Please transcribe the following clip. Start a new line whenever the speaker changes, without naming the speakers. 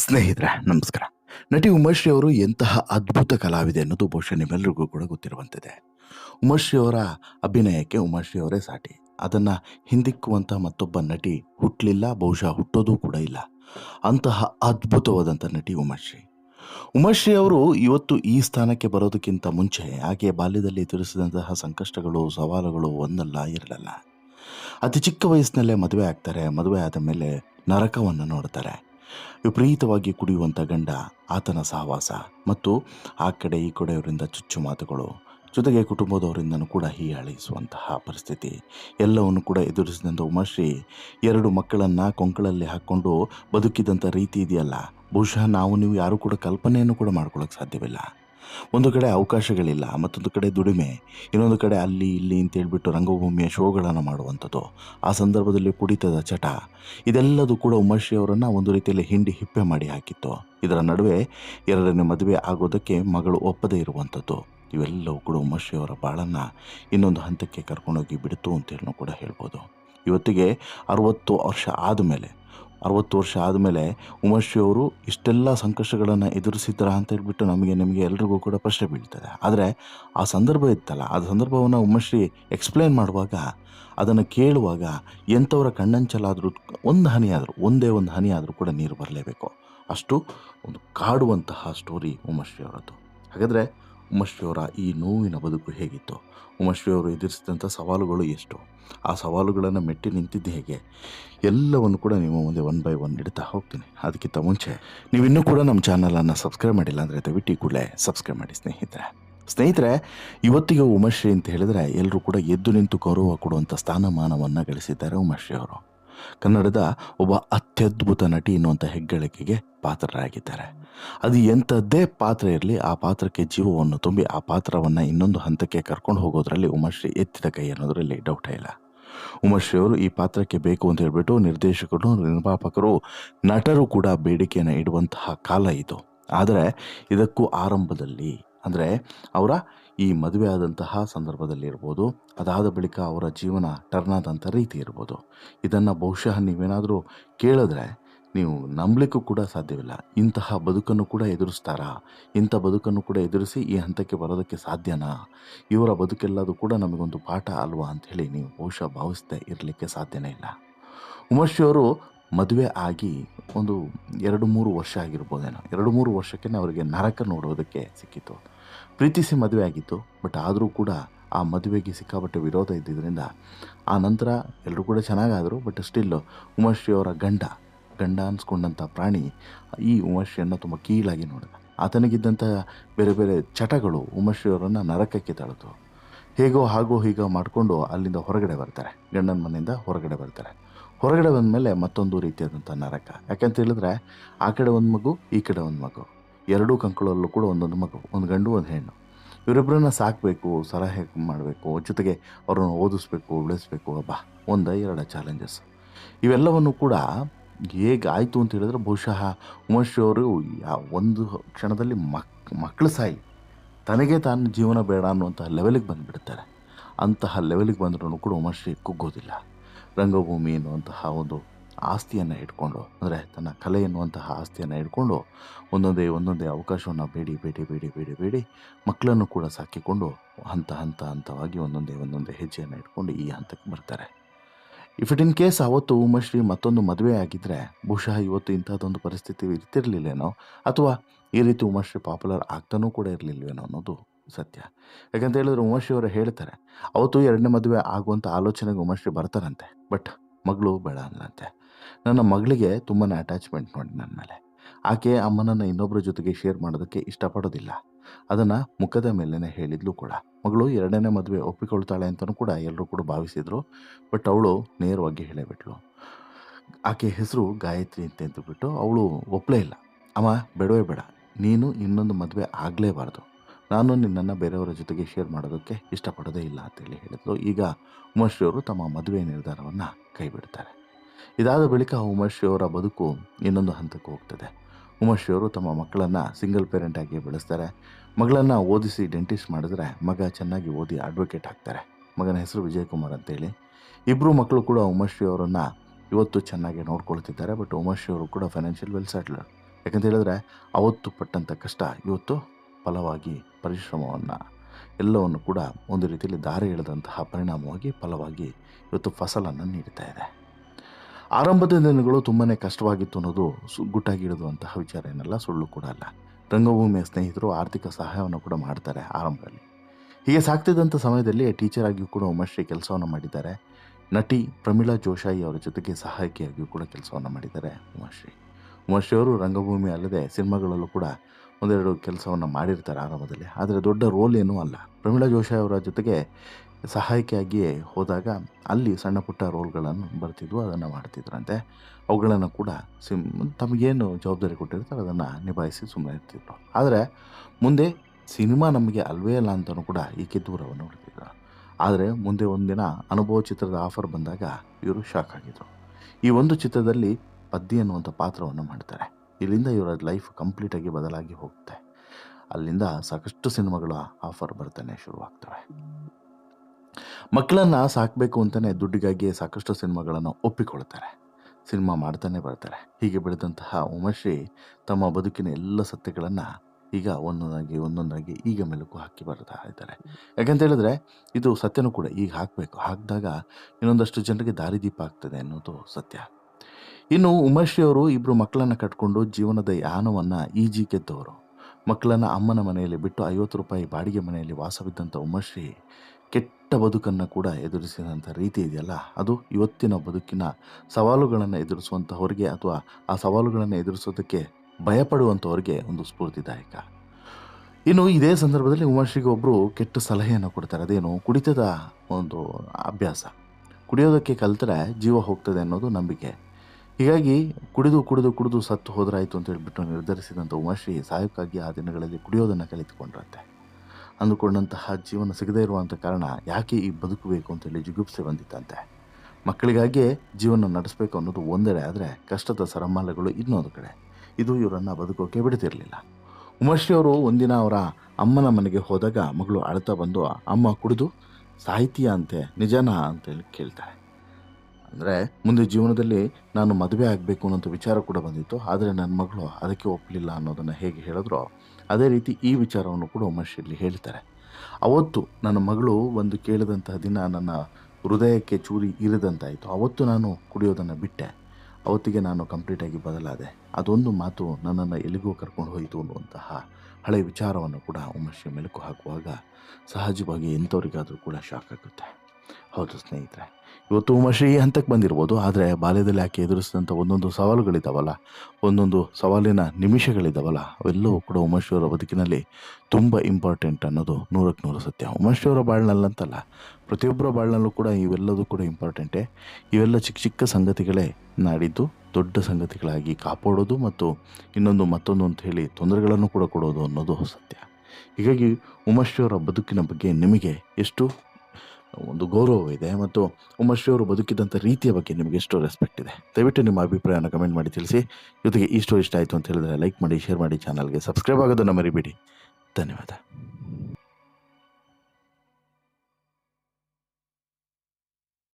ಸ್ನೇಹಿತರೆ, ನಮಸ್ಕಾರ. ನಟಿ ಉಮಾಶ್ರೀ ಅವರು ಎಂತಹ ಅದ್ಭುತ ಕಲಾವಿದೆ ಅನ್ನೋದು ಬಹುಶಃ ನಿಮ್ಮೆಲ್ಲರಿಗೂ ಕೂಡ ಗೊತ್ತಿರುವಂತಿದೆ. ಉಮಾಶ್ರೀ ಅವರ ಅಭಿನಯಕ್ಕೆ ಉಮಾಶ್ರೀ ಅವರೇ ಸಾಟಿ. ಅದನ್ನು ಹಿಂದಿಕ್ಕುವಂಥ ಮತ್ತೊಬ್ಬ ನಟಿ ಹುಟ್ಟಲಿಲ್ಲ ಬಹುಶಃ ಹುಟ್ಟೋದು ಕೂಡ ಇಲ್ಲ. ಅಂತಹ ಅದ್ಭುತವಾದಂಥ ನಟಿ ಉಮಾಶ್ರೀ. ಉಮಾಶ್ರೀ ಅವರು ಇವತ್ತು ಈ ಸ್ಥಾನಕ್ಕೆ ಬರೋದಕ್ಕಿಂತ ಮುಂಚೆ ಆಕೆ ಬಾಲ್ಯದಲ್ಲಿ ಎದುರಿಸಿದಂತಹ ಸಂಕಷ್ಟಗಳು, ಸವಾಲುಗಳು ಒಂದಲ್ಲ ಇರಲಿಲ್ಲ ಅತಿ ಚಿಕ್ಕ ವಯಸ್ಸಿನಲ್ಲೇ ಮದುವೆ ಆಗ್ತಾರೆ, ಮದುವೆ ಆದ ಮೇಲೆ ನರಕವನ್ನು ನೋಡ್ತಾರೆ. ವಿಪರೀತವಾಗಿ ಕುಡಿಯುವಂಥ ಗಂಡ, ಆತನ ಸಹವಾಸ ಮತ್ತು ಆ ಕಡೆ ಈ ಕಡೆಯವರಿಂದ ಚುಚ್ಚು ಮಾತುಗಳು, ಜೊತೆಗೆ ಕುಟುಂಬದವರಿಂದನೂ ಕೂಡ ಹೀಯಾಳಿಸುವಂತಹ ಪರಿಸ್ಥಿತಿ. ಎಲ್ಲವನ್ನು ಕೂಡ ಎದುರಿಸಿದಂಥ ಉಮಾಶ್ರೀ, ಎರಡು ಮಕ್ಕಳನ್ನು ಕೊಂಕಳಲ್ಲಿ ಹಾಕ್ಕೊಂಡು ಬದುಕಿದಂಥ ರೀತಿ ಇದೆಯಲ್ಲ? ಬಹುಶಃ ನಾವು ನೀವು ಯಾರೂ ಕೂಡ ಕಲ್ಪನೆಯನ್ನು ಕೂಡ ಮಾಡ್ಕೊಳ್ಳೋಕೆ ಸಾಧ್ಯವಿಲ್ಲ. ಒಂದು ಕಡೆ ಅವಕಾಶಗಳಿಲ್ಲ, ಮತ್ತೊಂದು ಕಡೆ ದುಡಿಮೆ, ಇನ್ನೊಂದು ಕಡೆ ಅಲ್ಲಿ ಇಲ್ಲಿ ಅಂತ ಹೇಳಿಬಿಟ್ಟು ರಂಗಭೂಮಿಯ ಶೋಗಳನ್ನು ಮಾಡುವಂಥದ್ದು. ಆ ಸಂದರ್ಭದಲ್ಲಿ ಕುಡಿತದ ಚಟ, ಇದೆಲ್ಲದೂ ಕೂಡ ಉಮಾಶ್ರೀಯವರನ್ನು ಒಂದು ರೀತಿಯಲ್ಲಿ ಹಿಂಡಿ ಹಿಪ್ಪೆ ಮಾಡಿ ಹಾಕಿತ್ತು. ಇದರ ನಡುವೆ ಎರಡನೇ ಮದುವೆ ಆಗೋದಕ್ಕೆ ಮಗಳು ಒಪ್ಪದೇ ಇರುವಂಥದ್ದು. ಇವೆಲ್ಲವೂ ಕೂಡ ಉಮಾಶ್ರೀಯವರ ಬಾಳನ್ನು ಇನ್ನೊಂದು ಹಂತಕ್ಕೆ ಕರ್ಕೊಂಡೋಗಿ ಬಿಡ್ತು ಅಂತೇಳಿ ಕೂಡ ಹೇಳ್ಬೋದು. ಇವತ್ತಿಗೆ ಅರುವತ್ತು ವರ್ಷ ಆದಮೇಲೆ ಅರುವತ್ತು ವರ್ಷ ಆದಮೇಲೆ ಉಮಾಶ್ರೀ ಅವರು ಇಷ್ಟೆಲ್ಲ ಸಂಕಷ್ಟಗಳನ್ನು ಎದುರಿಸಿದ್ರ ಅಂತ ಹೇಳ್ಬಿಟ್ಟು ನಮಗೆ, ನಿಮಗೆ ಎಲ್ರಿಗೂ ಕೂಡ ಪ್ರಶ್ನೆ ಬೀಳ್ತದೆ. ಆದರೆ ಆ ಸಂದರ್ಭ ಇತ್ತಲ್ಲ, ಆ ಸಂದರ್ಭವನ್ನು ಉಮಾಶ್ರೀ ಎಕ್ಸ್ಪ್ಲೇನ್ ಮಾಡುವಾಗ, ಅದನ್ನು ಕೇಳುವಾಗ ಎಂಥವರ ಕಣ್ಣಂಚಲಾದರೂ ಒಂದು ಹನಿ ಆದರೂ, ಒಂದೇ ಒಂದು ಹನಿ ಆದರೂ ಕೂಡ ನೀರು ಬರಲೇಬೇಕು. ಅಷ್ಟು ಒಂದು ಕಾಡುವಂತಹ ಸ್ಟೋರಿ ಉಮಾಶ್ರೀ ಅವರದ್ದು. ಹಾಗಾದರೆ ಉಮಾಶ್ರೀ ಅವರ ಈ ನೋವಿನ ಬದುಕು ಹೇಗಿತ್ತು? ಉಮಾಶ್ರೀ ಅವರು ಎದುರಿಸಿದಂಥ ಸವಾಲುಗಳು ಎಷ್ಟು? ಆ ಸವಾಲುಗಳನ್ನು ಮೆಟ್ಟಿ ನಿಂತಿದ್ದು ಹೇಗೆ? ಎಲ್ಲವನ್ನು ಕೂಡ ನಿಮ್ಮ ಮುಂದೆ ಒನ್ ಬೈ ಒನ್ ಇಡ್ತಾ ಹೋಗ್ತೀನಿ. ಅದಕ್ಕಿಂತ ಮುಂಚೆ, ನೀವಿನ್ನೂ ಕೂಡ ನಮ್ಮ ಚಾನಲನ್ನು ಸಬ್ಸ್ಕ್ರೈಬ್ ಮಾಡಿಲ್ಲ ಅಂದರೆ ದಯವಿಟ್ಟು ಕೂಡಲೇ ಸಬ್ಸ್ಕ್ರೈಬ್ ಮಾಡಿ ಸ್ನೇಹಿತರೆ. ಸ್ನೇಹಿತರೆ, ಇವತ್ತಿಗೆ ಉಮಾಶ್ರೀ ಅಂತ ಹೇಳಿದರೆ ಎಲ್ಲರೂ ಕೂಡ ಎದ್ದು ನಿಂತು ಗೌರವ ಕೊಡುವಂಥ ಸ್ಥಾನಮಾನವನ್ನು ಗಳಿಸಿದ್ದಾರೆ ಉಮಾಶ್ರೀ ಅವರು ಕನ್ನಡದ ಒಬ್ಬ ಅತ್ಯದ್ಭುತ ನಟಿ ಎನ್ನುವಂಥ ಹೆಗ್ಗಳಿಕೆಗೆ ಪಾತ್ರರಾಗಿದ್ದಾರೆ. ಅದು ಎಂಥದ್ದೇ ಪಾತ್ರ ಇರಲಿ, ಆ ಪಾತ್ರಕ್ಕೆ ಜೀವವನ್ನು ತುಂಬಿ ಆ ಪಾತ್ರವನ್ನು ಇನ್ನೊಂದು ಹಂತಕ್ಕೆ ಕರ್ಕೊಂಡು ಹೋಗೋದ್ರಲ್ಲಿ ಉಮಾಶ್ರೀ ಎತ್ತಿದ ಕೈ ಅನ್ನೋದರಲ್ಲಿ ಡೌಟ್ ಇಲ್ಲ. ಉಮಾಶ್ರೀ ಅವರು ಈ ಪಾತ್ರಕ್ಕೆ ಬೇಕು ಅಂತ ಹೇಳ್ಬಿಟ್ಟು ನಿರ್ದೇಶಕರು, ನಿರ್ಮಾಪಕರು, ನಟರು ಕೂಡ ಬೇಡಿಕೆಯನ್ನು ಇಡುವಂತಹ ಕಾಲ ಇದು. ಆದರೆ ಇದಕ್ಕೂ ಆರಂಭದಲ್ಲಿ ಅಂದರೆ ಅವರ ಈ ಮದುವೆ ಆದಂತಹ ಸಂದರ್ಭದಲ್ಲಿ ಇರ್ಬೋದು ಅದಾದ ಬಳಿಕ ಅವರ ಜೀವನ ಟರ್ನ್ ಆದಂಥ ರೀತಿ ಇರ್ಬೋದು. ಇದನ್ನು ಬಹುಶಃ ನೀವೇನಾದರೂ ಕೇಳಿದ್ರೆ ನೀವು ನಂಬಲಿಕ್ಕೂ ಕೂಡ ಸಾಧ್ಯವಿಲ್ಲ. ಇಂತಹ ಬದುಕನ್ನು ಕೂಡ ಎದುರಿಸ್ತಾರಾ? ಇಂಥ ಬದುಕನ್ನು ಕೂಡ ಎದುರಿಸಿ ಈ ಹಂತಕ್ಕೆ ಬರೋದಕ್ಕೆ ಸಾಧ್ಯನಾ? ಇವರ ಬದುಕೆಲ್ಲದು ಕೂಡ ನಮಗೊಂದು ಪಾಠ ಅಲ್ವಾ ಅಂಥೇಳಿ ನೀವು ಬಹುಶಃ ಭಾವಿಸದೆ ಇರಲಿಕ್ಕೆ ಸಾಧ್ಯನೇ ಇಲ್ಲ. ಉಮಾಶ್ರೀ ಅವರು ಮದುವೆ ಆಗಿ ಒಂದು ಎರಡು ಮೂರು ವರ್ಷ ಆಗಿರ್ಬೋದೇನೋ. ಎರಡು ಮೂರು ವರ್ಷಕ್ಕೆ ಅವರಿಗೆ ನರಕ ನೋಡೋದಕ್ಕೆ ಸಿಕ್ಕಿತ್ತು. ಪ್ರೀತಿಸಿ ಮದುವೆ ಆಗಿತ್ತು, ಬಟ್ ಆದರೂ ಕೂಡ ಆ ಮದುವೆಗೆ ಸಿಕ್ಕಾಪಟ್ಟೆ ವಿರೋಧ ಇದ್ದಿದ್ದರಿಂದ ಆ ನಂತರ ಎಲ್ಲರೂ ಕೂಡ ಚೆನ್ನಾಗಾದರು, ಬಟ್ ಸ್ಟಿಲ್ ಉಮಾಶ್ರೀ ಅವರ ಗಂಡ ಗಂಡ ಅನ್ಸ್ಕೊಂಡಂಥ ಪ್ರಾಣಿ ಈ ಉಮಾಶ್ರೀಯನ್ನು ತುಂಬ ಕೀಳಾಗಿ ನೋಡಿದ. ಆತನಿಗಿದ್ದಂಥ ಬೇರೆ ಬೇರೆ ಚಟಗಳು ಉಮಾಶ್ರೀ ಅವರನ್ನು ನರಕಕ್ಕೆ ತಳೆದು, ಹೇಗೋ ಹಾಗೋ ಹೀಗೋ ಮಾಡಿಕೊಂಡು ಅಲ್ಲಿಂದ ಹೊರಗಡೆ ಬರ್ತಾರೆ. ಗಂಡನ ಮನೆಯಿಂದ ಹೊರಗಡೆ ಬರ್ತಾರೆ. ಹೊರಗಡೆ ಬಂದ ಮೇಲೆ ಮತ್ತೊಂದು ರೀತಿಯಾದಂಥ ನರಕ. ಯಾಕಂತ ಹೇಳಿದ್ರೆ, ಆ ಕಡೆ ಒಂದು ಮಗು, ಈ ಕಡೆ ಒಂದು ಮಗು. ಎರಡೂ ಕಂಕುಳಲ್ಲೂ ಕೂಡ ಒಂದೊಂದು ಮಗು, ಒಂದು ಗಂಡು, ಒಂದು ಹೆಣ್ಣು. ಇವರಿಬ್ಬರನ್ನ ಸಾಕಬೇಕು, ಸಲಹೆ ಮಾಡಬೇಕು, ಜೊತೆಗೆ ಅವ್ರನ್ನ ಓದಿಸ್ಬೇಕು ಉಳಿಸ್ಬೇಕು ಬಾ ಒಂದು, ಎರಡ ಚಾಲೆಂಜಸ್ ಇವೆಲ್ಲವನ್ನು ಕೂಡ ಹೇಗೆ ಆಯಿತು ಅಂತ ಹೇಳಿದ್ರೆ, ಬಹುಶಃ ಉಮೇಶ್ ಅವರು ಒಂದು ಕ್ಷಣದಲ್ಲಿ ಮಕ್ ಮಕ್ಕಳು ಸಾಯಿ, ತನಗೆ ತಾನು ಜೀವನ ಬೇಡ ಅನ್ನುವಂತಹ ಲೆವೆಲಿಗೆ ಬಂದುಬಿಡ್ತಾರೆ. ಅಂತಹ ಲೆವೆಲಿಗೆ ಬಂದ್ರೂ ಕೂಡ ಉಮಾಶ್ರೀ ಕುಗ್ಗೋದಿಲ್ಲ. ರಂಗಭೂಮಿ ಎನ್ನುವಂತಹ ಒಂದು ಆಸ್ತಿಯನ್ನು ಇಟ್ಕೊಂಡು, ಅಂದರೆ ತನ್ನ ಕಲೆ ಎನ್ನುವಂತಹ ಆಸ್ತಿಯನ್ನು ಇಟ್ಕೊಂಡು ಒಂದೊಂದೇ ಒಂದೊಂದೇ ಅವಕಾಶವನ್ನು ಬೇಡಿ ಬೇಡಿ ಬೇಡಿ ಬೇಡಿ ಬೇಡಿ ಮಕ್ಕಳನ್ನು ಕೂಡ ಸಾಕಿಕೊಂಡು ಹಂತ ಹಂತ, ಹಂತವಾಗಿ ಒಂದೊಂದೇ ಒಂದೊಂದೇ ಹೆಜ್ಜೆಯನ್ನು ಇಟ್ಕೊಂಡು ಈ ಹಂತಕ್ಕೆ ಬರ್ತಾರೆ. ಇಫ್ ಇಟ್ ಇನ್ ಕೇಸ್ ಅವತ್ತು ಉಮಶ್ರೀ ಮತ್ತೊಂದು ಮದುವೆ ಆಗಿದ್ದರೆ ಬಹುಶಃ ಇವತ್ತು ಇಂಥದ್ದೊಂದು ಪರಿಸ್ಥಿತಿ ಇರ್ತಿರಲಿಲ್ಲೇನೋ ಅಥವಾ ಈ ರೀತಿ ಉಮಶ್ರೀ ಪಾಪ್ಯುಲರ್ ಆಗ್ತಾನೂ ಕೂಡ ಇರಲಿಲ್ವೇನೋ ಅನ್ನೋದು ಸತ್ಯ. ಯಾಕಂತ ಹೇಳಿದ್ರೆ ಉಮಾಶ್ರೀ ಅವರು ಹೇಳ್ತಾರೆ, ಅವತ್ತು ಎರಡನೇ ಮದುವೆ ಆಗುವಂಥ ಆಲೋಚನೆಗೆ ಉಮಾಶ್ರೀ ಬರ್ತಾರಂತೆ, ಬಟ್ ಮಗಳು ಬೇಡ ಅನ್ನಂತೆ ನನ್ನ ಮಗಳಿಗೆ ತುಂಬಾ ಅಟ್ಯಾಚ್ಮೆಂಟ್ ನೋಡಿ ನನ್ನ ಮೇಲೆ. ಆಕೆ ಅಮ್ಮನನ್ನು ಇನ್ನೊಬ್ಬರ ಜೊತೆಗೆ ಶೇರ್ ಮಾಡೋದಕ್ಕೆ ಇಷ್ಟಪಡೋದಿಲ್ಲ. ಅದನ್ನು ಮುಖದ ಮೇಲೇ ಹೇಳಿದ್ಲು ಕೂಡ. ಮಗಳು ಎರಡನೇ ಮದುವೆ ಒಪ್ಪಿಕೊಳ್ತಾಳೆ ಅಂತಲೂ ಕೂಡ ಎಲ್ಲರೂ ಕೂಡ ಭಾವಿಸಿದರು, ಬಟ್ ಅವಳು ನೇರವಾಗಿ ಹೇಳಿಬಿಟ್ಲು. ಆಕೆ ಹೆಸರು ಗಾಯತ್ರಿ ಅಂತ ಅಂದ್ಬಿಟ್ಟು ಅವಳು ಒಪ್ಪಲೇ ಇಲ್ಲ. ಅಮ್ಮ, ಬೇಡವೇ ಬೇಡ. ನೀನು ಇನ್ನೊಂದು ಮದುವೆ ಆಗಲೇಬಾರ್ದು. ನಾನು ನಿನ್ನನ್ನು ಬೇರೆಯವರ ಜೊತೆಗೆ ಶೇರ್ ಮಾಡೋದಕ್ಕೆ ಇಷ್ಟಪಡೋದೇ ಇಲ್ಲ ಅಂತೇಳಿ ಹೇಳಿದ್ಲು ಈಗ ಉಮಾಶ್ರೀ ಅವರು ತಮ್ಮ ಮದುವೆ ನಿರ್ಧಾರವನ್ನು ಕೈಬಿಡ್ತಾರೆ. ಇದಾದ ಬಳಿಕ ಉಮಶ್ರೀ ಅವರ ಬದುಕು ಇನ್ನೊಂದು ಹಂತಕ್ಕೆ ಹೋಗ್ತದೆ. ಉಮಾಶ್ರೀ ಅವರು ತಮ್ಮ ಮಕ್ಕಳನ್ನು ಸಿಂಗಲ್ ಪೇರೆಂಟ್ ಆಗಿ ಬೆಳೆಸ್ತಾರೆ. ಮಗಳನ್ನು ಓದಿಸಿ ಡೆಂಟಿಸ್ಟ್ ಮಾಡಿದ್ರೆ ಮಗ ಚೆನ್ನಾಗಿ ಓದಿ ಅಡ್ವೊಕೇಟ್ ಆಗ್ತಾರೆ. ಮಗನ ಹೆಸರು ವಿಜಯಕುಮಾರ್ ಅಂತೇಳಿ ಇಬ್ಬರು ಮಕ್ಕಳು ಕೂಡ ಉಮಾಶ್ರೀ ಅವರನ್ನು ಇವತ್ತು ಚೆನ್ನಾಗಿ ನೋಡ್ಕೊಳ್ತಿದ್ದಾರೆ. ಬಟ್ ಉಮಶ್ರೀ ಅವರು ಕೂಡ ಫೈನಾನ್ಷಿಯಲ್ ವೆಲ್ ಸೆಟ್ಲ್ ಯಾಕಂತ ಹೇಳಿದ್ರೆ ಅವತ್ತು ಪಟ್ಟಂಥ ಕಷ್ಟ ಇವತ್ತು ಫಲವಾಗಿ ಪರಿಶ್ರಮವನ್ನು ಎಲ್ಲವನ್ನು ಕೂಡ ಒಂದು ರೀತಿಯಲ್ಲಿ ದಾರಿ ಎಳೆದಂತಹ ಪರಿಣಾಮವಾಗಿ ಫಲವಾಗಿ ಇವತ್ತು ಫಸಲನ್ನು ನೀಡ್ತಾ ಇದೆ. ಆರಂಭದ ದಿನಗಳು ತುಂಬಾ ಕಷ್ಟವಾಗಿತ್ತು ಅನ್ನೋದು ಗುಟ್ಟಾಗಿ ಇಡುವಂತಹ ವಿಚಾರ ಏನಲ್ಲ, ಸುಳ್ಳು ಕೂಡ ಅಲ್ಲ. ರಂಗಭೂಮಿಯ ಸ್ನೇಹಿತರು ಆರ್ಥಿಕ ಸಹಾಯವನ್ನು ಕೂಡ ಮಾಡ್ತಾರೆ ಆರಂಭದಲ್ಲಿ. ಹೀಗೆ ಸಾಕ್ತಿದ್ದಂಥ ಸಮಯದಲ್ಲಿ ಟೀಚರ್ ಆಗಿಯೂ ಕೂಡ ಉಮಶ್ರೀ ಕೆಲಸವನ್ನು ಮಾಡಿದ್ದಾರೆ. ನಟಿ ಪ್ರಮೀಳಾ ಜೋಶಾಯಿ ಅವರ ಜೊತೆಗೆ ಸಹಾಯಕಿಯಾಗಿಯೂ ಕೂಡ ಕೆಲಸವನ್ನು ಮಾಡಿದ್ದಾರೆ ಉಮಾಶ್ರೀ. ಉಮಶ್ರೀ ಅವರು ರಂಗಭೂಮಿ ಅಲ್ಲದೆ ಸಿನಿಮಾಗಳಲ್ಲೂ ಕೂಡ ಒಂದೆರಡು ಕೆಲಸವನ್ನು ಮಾಡಿರ್ತಾರೆ ಆರಂಭದಲ್ಲಿ. ಆದರೆ ದೊಡ್ಡ ರೋಲ್ ಏನೂ ಅಲ್ಲ. ಪ್ರಮೀಳಾ ಜೋಶಿ ಅವರ ಜೊತೆಗೆ ಸಹಾಯಕಿಯಾಗಿಯೇ ಹೋದಾಗ ಅಲ್ಲಿ ಸಣ್ಣ ಪುಟ್ಟ ರೋಲ್ಗಳನ್ನು ಬರ್ತಿದ್ವು, ಅದನ್ನು ಮಾಡ್ತಿದ್ರಂತೆ. ಅವುಗಳನ್ನು ಕೂಡ ಸಿಮ್ ತಮಗೇನು ಜವಾಬ್ದಾರಿ ಕೊಟ್ಟಿರ್ತಾರೆ ಅದನ್ನು ನಿಭಾಯಿಸಿ ಸುಮ್ಮನೆ ಇರ್ತಿದ್ರು. ಆದರೆ ಮುಂದೆ ಸಿನಿಮಾ ನಮಗೆ ಅಲ್ವೇ ಅಲ್ಲ ಅಂತಲೂ ಕೂಡ ಈಕೆ ದೂರವನ್ನು ಹೊಡೆದಿದ್ರು ಆದರೆ ಮುಂದೆ ಒಂದಿನ ಅನುಭವ ಚಿತ್ರದ ಆಫರ್ ಬಂದಾಗ ಇವರು ಶಾಕ್ ಆಗಿದ್ರು. ಈ ಒಂದು ಚಿತ್ರದಲ್ಲಿ ಪದ್ಯ ಅನ್ನುವಂಥ ಪಾತ್ರವನ್ನು ಮಾಡ್ತಾರೆ. ಇಲ್ಲಿಂದ ಇವರ ಲೈಫ್ ಕಂಪ್ಲೀಟಾಗಿ ಬದಲಾಗಿ ಹೋಗುತ್ತೆ ಅಲ್ಲಿಂದ ಸಾಕಷ್ಟು ಸಿನಿಮಾಗಳ ಆಫರ್ ಬರ್ತಾನೆ ಶುರುವಾಗ್ತವೆ. ಮಕ್ಕಳನ್ನು ಸಾಕಬೇಕು ಅಂತಲೇ ದುಡ್ಡಿಗಾಗಿ ಸಾಕಷ್ಟು ಸಿನಿಮಾಗಳನ್ನು ಒಪ್ಪಿಕೊಳ್ತಾರೆ. ಸಿನಿಮಾ ಮಾಡ್ತಾನೆ ಬರ್ತಾರೆ. ಹೀಗೆ ಬೆಳೆದಂತಹ ಉಮಶ್ರೀ ತಮ್ಮ ಬದುಕಿನ ಎಲ್ಲ ಸತ್ಯಗಳನ್ನು ಈಗ ಒಂದೊಂದಾಗಿ ಒಂದೊಂದಾಗಿ ಈಗ ಮೆಲುಕು ಹಾಕಿ ಬರ್ತಾ ಇದ್ದಾರೆ. ಯಾಕಂತ ಹೇಳಿದ್ರೆ ಇದು ಸತ್ಯನೂ ಕೂಡ ಈಗ ಹಾಕಬೇಕು. ಹಾಕಿದಾಗ ಇನ್ನೊಂದಷ್ಟು ಜನರಿಗೆ ದಾರಿದೀಪ ಆಗ್ತದೆ ಅನ್ನೋದು ಸತ್ಯ. ಇನ್ನು ಉಮಾಶ್ರೀ ಅವರು ಇಬ್ಬರು ಮಕ್ಕಳನ್ನು ಕಟ್ಕೊಂಡು ಜೀವನದ ಯಾನವನ್ನು ಈಜಿ ಗೆದ್ದವರು ಮಕ್ಕಳನ್ನು ಅಮ್ಮನ ಮನೆಯಲ್ಲಿ ಬಿಟ್ಟು ಐವತ್ತು ರೂಪಾಯಿ ಬಾಡಿಗೆ ಮನೆಯಲ್ಲಿ ವಾಸವಿದ್ದಂಥ ಉಮಾಶ್ರೀ ಕೆಟ್ಟ ಬದುಕನ್ನು ಕೂಡ ಎದುರಿಸಿದಂಥ ರೀತಿ ಇದೆಯಲ್ಲ? ಅದು ಇವತ್ತಿನ ಬದುಕಿನ ಸವಾಲುಗಳನ್ನು ಎದುರಿಸುವಂಥವ್ರಿಗೆ ಅಥವಾ ಆ ಸವಾಲುಗಳನ್ನು ಎದುರಿಸೋದಕ್ಕೆ ಭಯಪಡುವಂಥವ್ರಿಗೆ ಒಂದು ಸ್ಫೂರ್ತಿದಾಯಕ. ಇನ್ನು ಇದೇ ಸಂದರ್ಭದಲ್ಲಿ ಉಮಾಶ್ರೀಗೆ ಒಬ್ಬರು ಕೆಟ್ಟ ಸಲಹೆಯನ್ನು ಕೊಡ್ತಾರೆ. ಅದೇನು ಕುಡಿತದ ಒಂದು ಅಭ್ಯಾಸ. ಕುಡಿಯೋದಕ್ಕೆ ಕಲಿತರೆ ಜೀವ ಹೋಗ್ತದೆ ಅನ್ನೋದು ನಂಬಿಕೆ. ಹೀಗಾಗಿ ಕುಡಿದು ಕುಡಿದು ಕುಡಿದು ಸತ್ತು ಹೋದ್ರಾಯಿತು ಅಂತ ಹೇಳಿಬಿಟ್ಟು ನಿರ್ಧರಿಸಿದಂಥ ಉಮಾಶ್ರೀ ಸಾಯಕ್ಕಾಗಿ ಆ ದಿನಗಳಲ್ಲಿ ಕುಡಿಯೋದನ್ನು ಕಲಿತುಕೊಂಡ್ರಂತೆ. ಅಂದುಕೊಂಡಂತಹ ಜೀವನ ಸಿಗದೇ ಇರುವಂಥ ಕಾರಣ ಯಾಕೆ ಈ ಬದುಕಬೇಕು ಅಂತೇಳಿ ಜಿಗುಪ್ಸೆ ಬಂದಿತ್ತಂತೆ. ಮಕ್ಕಳಿಗಾಗಿಯೇ ಜೀವನ ನಡೆಸಬೇಕು ಅನ್ನೋದು ಒಂದೆಡೆ ಆದರೆ ಕಷ್ಟದ ಸರಮಾಲೆಗಳು ಇನ್ನೊಂದು ಕಡೆ. ಇದು ಇವರನ್ನು ಬದುಕೋಕೆ ಬಿಡ್ತಿರಲಿಲ್ಲ ಉಮಾಶ್ರೀ ಅವರು ಒಂದಿನ ಅವರ ಅಮ್ಮನ ಮನೆಗೆ ಹೋದಾಗ ಮಗಳು ಅಳ್ತಾ ಬಂದು, ಅಮ್ಮ ಕುಡಿದು ಸಾಹಿತ್ಯ ಅಂತೆ? ನಿಜನಾ? ಅಂತೇಳಿ ಕೇಳ್ತಾರೆ. ಅಂದರೆ ಮುಂದೆ ಜೀವನದಲ್ಲಿ ನಾನು ಮದುವೆ ಆಗಬೇಕು ಅನ್ನೋಂಥ ವಿಚಾರ ಕೂಡ ಬಂದಿತ್ತು. ಆದರೆ ನನ್ನ ಮಗಳು ಅದಕ್ಕೆ ಒಪ್ಪಲಿಲ್ಲ ಅನ್ನೋದನ್ನು ಹೇಗೆ ಹೇಳಿದ್ರು ಅದೇ ರೀತಿ ಈ ವಿಚಾರವನ್ನು ಕೂಡ ಉಮಾಶ್ರೀಲಿ ಹೇಳ್ತಾರೆ. ಅವತ್ತು ನನ್ನ ಮಗಳು ಒಂದು ಕೇಳಿದಂತಹ ದಿನ ನನ್ನ ಹೃದಯಕ್ಕೆ ಚೂರಿ ಇರದಂತಾಯಿತು. ಅವತ್ತು ನಾನು ಕುಡಿಯೋದನ್ನು ಬಿಟ್ಟೆ. ಅವತ್ತಿಗೆ ನಾನು ಕಂಪ್ಲೀಟಾಗಿ ಬದಲಾದೆ. ಅದೊಂದು ಮಾತು ನನ್ನನ್ನು ಎಲ್ಲಿಗೂ ಕರ್ಕೊಂಡು ಹೋಯಿತು ಅನ್ನುವಂತಹ ಹಳೆಯ ವಿಚಾರವನ್ನು ಕೂಡ ಉಮೇಶ್ ಮೆಲುಕು ಹಾಕುವಾಗ ಸಹಜವಾಗಿ ಎಂಥವ್ರಿಗಾದರೂ ಕೂಡ ಶಾಕ್ ಆಗುತ್ತೆ. ಹೌದು ಸ್ನೇಹಿತರೆ. ಇವತ್ತು ಉಮಾಶ್ರೀ ಈ ಹಂತಕ್ಕೆ ಬಂದಿರ್ಬೋದು, ಆದರೆ ಬಾಲ್ಯದಲ್ಲಿ ಆಕೆ ಎದುರಿಸಿದಂಥ ಒಂದೊಂದು ಸವಾಲುಗಳಿದ್ದಾವಲ್ಲ ಒಂದೊಂದು ಸವಾಲಿನ ನಿಮಿಷಗಳಿದ್ದಾವಲ್ಲ ಅವೆಲ್ಲವೂ ಕೂಡ ಉಮಾಶ್ರೀ ಅವರ ಬದುಕಿನಲ್ಲಿ ತುಂಬ ಇಂಪಾರ್ಟೆಂಟ್ ಅನ್ನೋದು ನೂರಕ್ಕೆ ನೂರು ಸತ್ಯ. ಉಮಾಶ್ರೀ ಅವರ ಬಾಳ್ನಲ್ಲಂತಲ್ಲ, ಪ್ರತಿಯೊಬ್ಬರ ಬಾಳ್ನಲ್ಲೂ ಕೂಡ ಇವೆಲ್ಲದೂ ಕೂಡ ಇಂಪಾರ್ಟೆಂಟೇ ಇವೆಲ್ಲ ಚಿಕ್ಕ ಚಿಕ್ಕ ಸಂಗತಿಗಳೇ ನಾಡಿದ್ದು, ದೊಡ್ಡ ಸಂಗತಿಗಳಾಗಿ ಕಾಪಾಡೋದು ಮತ್ತು ಇನ್ನೊಂದು ಮತ್ತೊಂದು ಅಂತ ಹೇಳಿ ತೊಂದರೆಗಳನ್ನು ಕೂಡ ಕೊಡೋದು ಅನ್ನೋದು ಸತ್ಯ. ಹೀಗಾಗಿ ಉಮಾಶ್ರೀ ಅವರ ಬದುಕಿನ ಬಗ್ಗೆ ನಿಮಗೆ ಎಷ್ಟು ಒಂದು ಗೌರವ ಇದೆ ಮತ್ತು ಉಮಾಶ್ರೀ ಅವರು ಬದುಕಿದಂಥ ರೀತಿಯ ಬಗ್ಗೆ ನಿಮಗೆ ಎಷ್ಟು ರೆಸ್ಪೆಕ್ಟ್ ಇದೆ. ದಯವಿಟ್ಟು ನಿಮ್ಮ ಅಭಿಪ್ರಾಯನ ಕಮೆಂಟ್ ಮಾಡಿ ತಿಳಿಸಿ. ಜೊತೆಗೆ ಈ ಸ್ಟೋರಿ ಇಷ್ಟ ಆಯಿತು ಅಂತ ಹೇಳಿದ್ರೆ ಲೈಕ್ ಮಾಡಿ ಶೇರ್ ಮಾಡಿ ಚಾನಲ್ಗೆ ಸಬ್ಸ್ಕ್ರೈಬ್ ಆಗೋದನ್ನು ಮರಿಬೇಡಿ. ಧನ್ಯವಾದ.